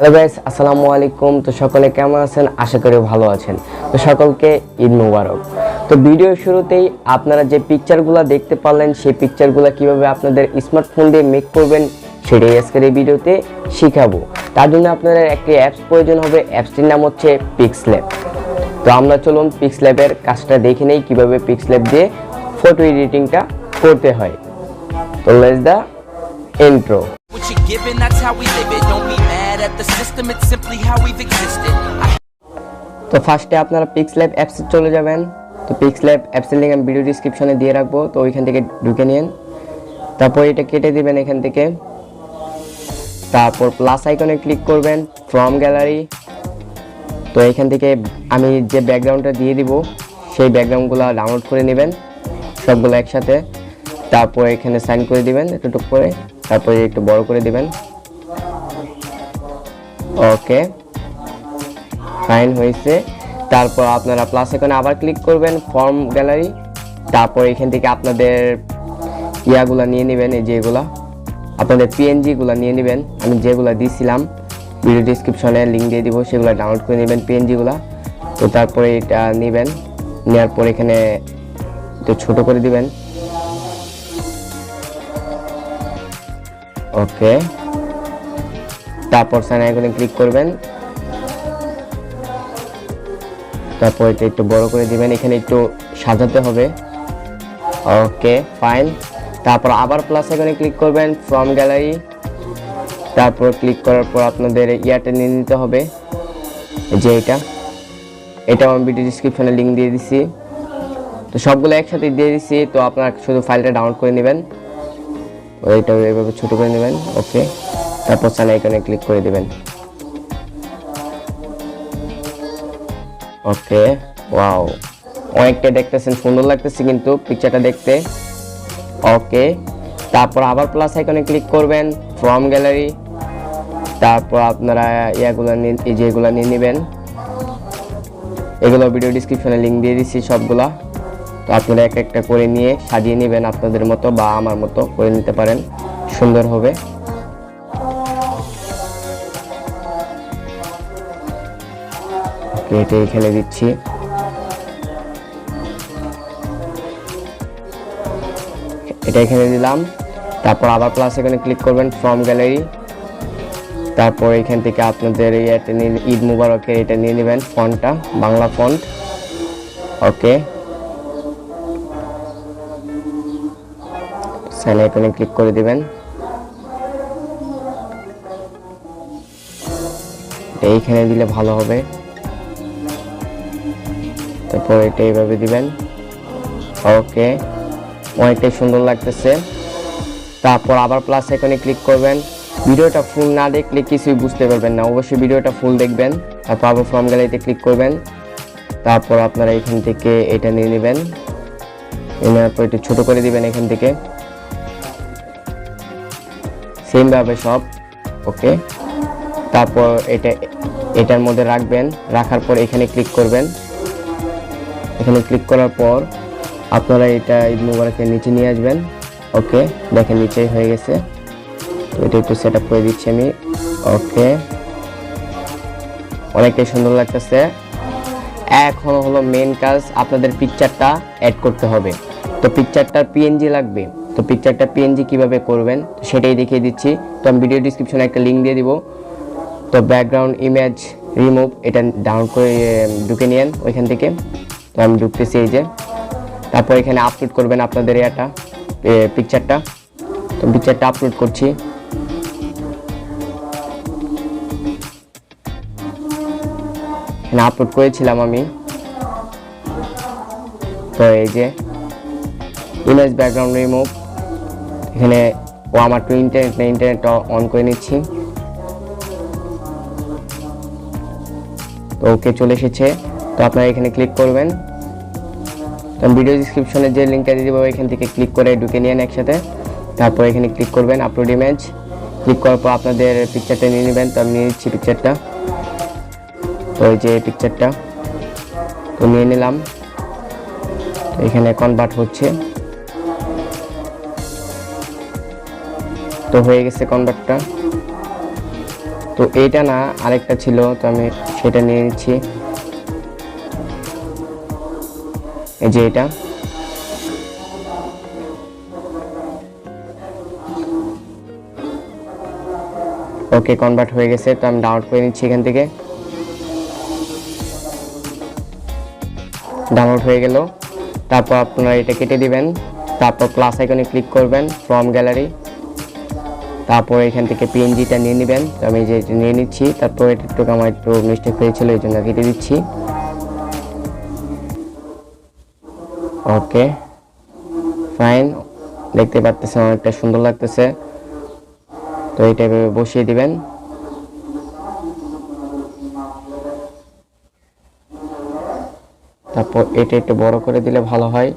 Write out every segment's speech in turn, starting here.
Hello guys আসসালামু আলাইকুম। তো সকলে কেমন আছেন? আশা করি ভালো আছেন। তো সকলকে ঈদ মুবারক। তো ভিডিওর শুরুতেই আপনারা যে পিকচারগুলো দেখতে পারলেন, সেই পিকচারগুলো কীভাবে আপনাদের স্মার্টফোন দিয়ে মেক করবেন, সেটাই আজকের এই ভিডিওতে শিখাবো। তার জন্য আপনাদের একটি অ্যাপস প্রয়োজন হবে অ্যাপসটির নাম হচ্ছে পিক্সল্যাব তো আমরা চলুন পিক্সল্যাবের কাজটা দেখে নেই, কীভাবে পিক্সল্যাব দিয়ে ফটো এডিটিংটা করতে হয়। তো let's the mad at the system, it's simply how we've existed. তো ফার্স্টে আপনারা পিক্সল্যাব অ্যাপসে চলে যাবেন। তো পিক্সল্যাব অ্যাপসের লিঙ্ক আমি ভিডিও ডিসক্রিপশনে দিয়ে রাখব। তো ওইখান থেকে ঢুকে নিন। তারপর এটা কেটে দিবেন এখান থেকে। তারপর প্লাস আইকনে ক্লিক করবেন ফ্রম গ্যালারি তো এখান থেকে আমি যে ব্যাকগ্রাউন্ডটা দিয়ে দিব সেই ব্যাকগ্রাউন্ডগুলো ডাউনলোড করে নেবেন সবগুলো একসাথে। তারপর এখানে সাইন করে দিবেন একটু করে। তারপরে একটু বড় করে দিবেন। ওকে। ফাইন হয়েছে। তারপর আপনারা প্লাস এখানে আবার ক্লিক করবেন ফর্ম গ্যালারি তারপর এখান থেকে আপনাদের ইয়াগুলা নিয়ে নেবেন, এই যেগুলা। আপনাদের পিএনজিগুলো নিয়ে নেবেন। আমি যেগুলো দিয়েছিলাম ভিডিও ডিসক্রিপশনে লিঙ্ক দিয়ে দিব, সেগুলো ডাউনলোড করে নেবেন পিএনজিগুলো তো তারপরে এটা নেবেন। নেওয়ার পর এখানে একটু ছোট করে দিবেন। ওকে। তারপর সাইন আইকনে ক্লিক করবেন। তারপর এটা একটু বড় করে দিবেন, এখানে একটু সাজাতে হবে। ওকে ফাইন তারপর আবার প্লাস এখানে ক্লিক করবেন ফ্রম গ্যালারি তারপর ক্লিক করার পর আপনাদের ইয়াটা নিয়ে নিতে হবে। যে এটা। এটা আমি ভিডিও ডিসক্রিপশনে লিঙ্ক দিয়ে দিছি। তো সবগুলো একসাথে দিয়ে দিছি, তো আপনারা শুধু ফাইলটা ডাউনলোড করে নেবেন। ওইটা এইভাবে ছোট করে নেবেন। ওকে তারপর সান আইকনে ক্লিক করে দিবেন। ওকে ওয়াও অনেকটা দেখতেছেন, সুন্দর লাগতেছে কিন্তু পিকচারটা দেখতে। ওকে তারপর আবার প্লাস আইকনে ক্লিক করবেন ফ্রম গ্যালারি তারপর আপনারা ইয়াগুলো নিয়ে, এই যে এগুলো নিয়ে নেবেন। এগুলো ভিডিও ডিসক্রিপশনে লিঙ্ক দিয়ে দিচ্ছি সবগুলা। তো আপনারা এক একটা করে নিয়ে সাজিয়ে নেবেন আপনাদের মতো বা আমার মতো করে নিতে পারেন। সুন্দর হবে। এটা এখানে দিচ্ছি। এটা এখানে দিলাম। তারপর আবার প্লাস এখানে ক্লিক করবেন ফ্রম গ্যালারি তারপর এখান থেকে আপনাদের ইয়েটা নিয়ে ঈদ মুবারকের এটা নিয়ে নেবেন ফন্টটা বাংলা ফন্ট ওকে সাইন আইকনে ক্লিক করে দিবেন। এইখানে দিলে ভালো হবে। তারপর এটা এইভাবে দিবেন। ওকে। অনেকটাই সুন্দর লাগতেছে। তারপর আবার প্লাস এখানে ক্লিক করবেন। ভিডিওটা ফুল না দেখলে কিছুই বুঝতে পারবেন না। অবশ্যই ভিডিওটা ফুল দেখবেন। তারপর আবার ফর্ম গ্যালারিতে ক্লিক করবেন। তারপর আপনারা এখান থেকে এটা নিয়ে নেবেন। নেওয়ার একটু ছোট করে দিবেন এখান থেকে। সেম ভাবে সব। ওকে। তারপর এটা, এটার মধ্যে রাখবেন। রাখার পর এখানে ক্লিক করবেন। এখানে ক্লিক করার পর আপনারা এটা ঈদ মুবারকের নিচে নিয়ে আসবেন। ওকে, দেখেন নিচেই হয়ে গেছে। তো এটা একটু সেট আপ করে দিচ্ছি আমি। ওকে। অনেকটাই সুন্দর লাগতেছে। এখন হলো মেন কাজ আপনাদের পিকচারটা অ্যাড করতে হবে। তো পিকচারটার পিএনজি লাগবে। তো পিকচারটা পিএনজি কীভাবে করবেন সেটাই দেখিয়ে দিচ্ছি। তো আমি ভিডিও ডিসক্রিপশনে একটা লিঙ্ক দিয়ে দিব। তো ব্যাকগ্রাউন্ড ইমেজ রিমুভ এটা ডাউন করে ঢুকে নিয়েন ওইখান থেকে। তো আমি ঢুকতেছি এই যে। তারপর এখানে আপলোড করবেন আপনাদের এটা পিকচারটা তো পিকচারটা আপলোড করছি। আপলোড করেছিলাম আমি। তো এই যে ইমেজ ব্যাকগ্রাউন্ড রিমুভ এখানে ও আমার টু ইন্টারনেট না ইন্টারনেটটা অন করে নিচ্ছি। তো ওকে চলে এসেছে। তো আপনারা এখানে ক্লিক করবেন। তো ভিডিও ডিসক্রিপশনে যে লিঙ্কটা দিয়ে দেবো, এখান থেকে ক্লিক করে ঢুকে নিন একসাথে। তারপর এখানে ক্লিক করবেন আপলোড ইমেজ ক্লিক করার পর আপনাদের পিকচারটা নিয়ে নেবেন। তো আমি নিয়ে নিচ্ছি পিকচারটা তো এই যে পিকচারটা তো নিয়ে নিলাম। তো এখানে কনভার্ট হচ্ছে। তো হয়ে গেছে কনভার্টটা তো এইটা না, আরেকটা ছিল, তো আমি সেটা নিয়ে নিচ্ছি। এই যে এটা। ওকে কনভার্ট হয়ে গেছে, তো আমি ডাউনলোড করে নিচ্ছি এখান থেকে। ডাউনলোড হয়ে গেল। তারপর আপনারা এটা কেটে দিবেন। তারপর প্লাস আইকনে ক্লিক করবেন ফ্রম গ্যালারি তারপর এখান থেকে পিএনজিটা নিয়ে নেবেন। তো আমি যে নিয়ে নিচ্ছি, তারপর এটা একটু আমার একটু মিস্টেক হয়েছিল, এই জন্য কেটে দিচ্ছি। ওকে ফাইন দেখতে পাচ্ছেন অনেকটা সুন্দর লাগতেছে। তো এভাবে বসিয়ে দিবেন। তারপর এটা একটু বড় করে দিলে ভালো হয়।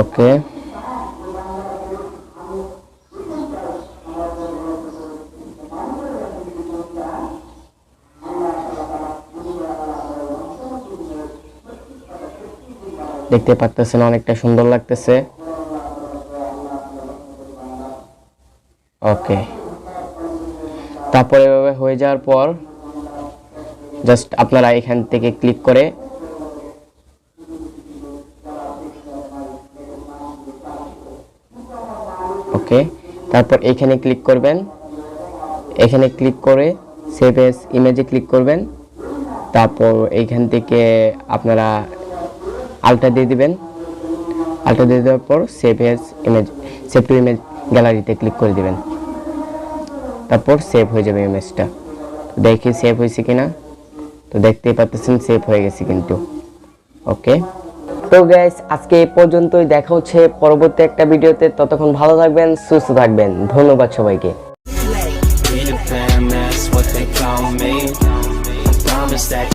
ওকে দেখতে পাচ্ছেন অনেকটা সুন্দর লাগতেছে। ওকে। তারপরে এভাবে হয়ে যাওয়ার পর জাস্ট আপনারা এখান থেকে ক্লিক করে ওকে, তারপর এখানে ক্লিক করবেন। এখানে ক্লিক করে সেভ এস ইমেজে ক্লিক করবেন। তারপর এইখান থেকে আপনারা আলটা দিয়ে দিবেন। আলটা দিয়ে দেওয়ার পর save as image save to image গ্যালারিতে ক্লিক করে দিবেন। তারপর সেভ হয়ে যাবে ইমেজটা দেখি সেভ হয়েছে কিনা। তো দেখতেই পাচ্ছেন সেভ হয়ে গেছে কিন্তু। ওকে তো গ্যাস আজকে এ পর্যন্তই। দেখা হচ্ছে পরবর্তী একটা ভিডিওতে। ততক্ষণ ভালো থাকবেন, সুস্থ থাকবেন। ধন্যবাদ সবাইকে। That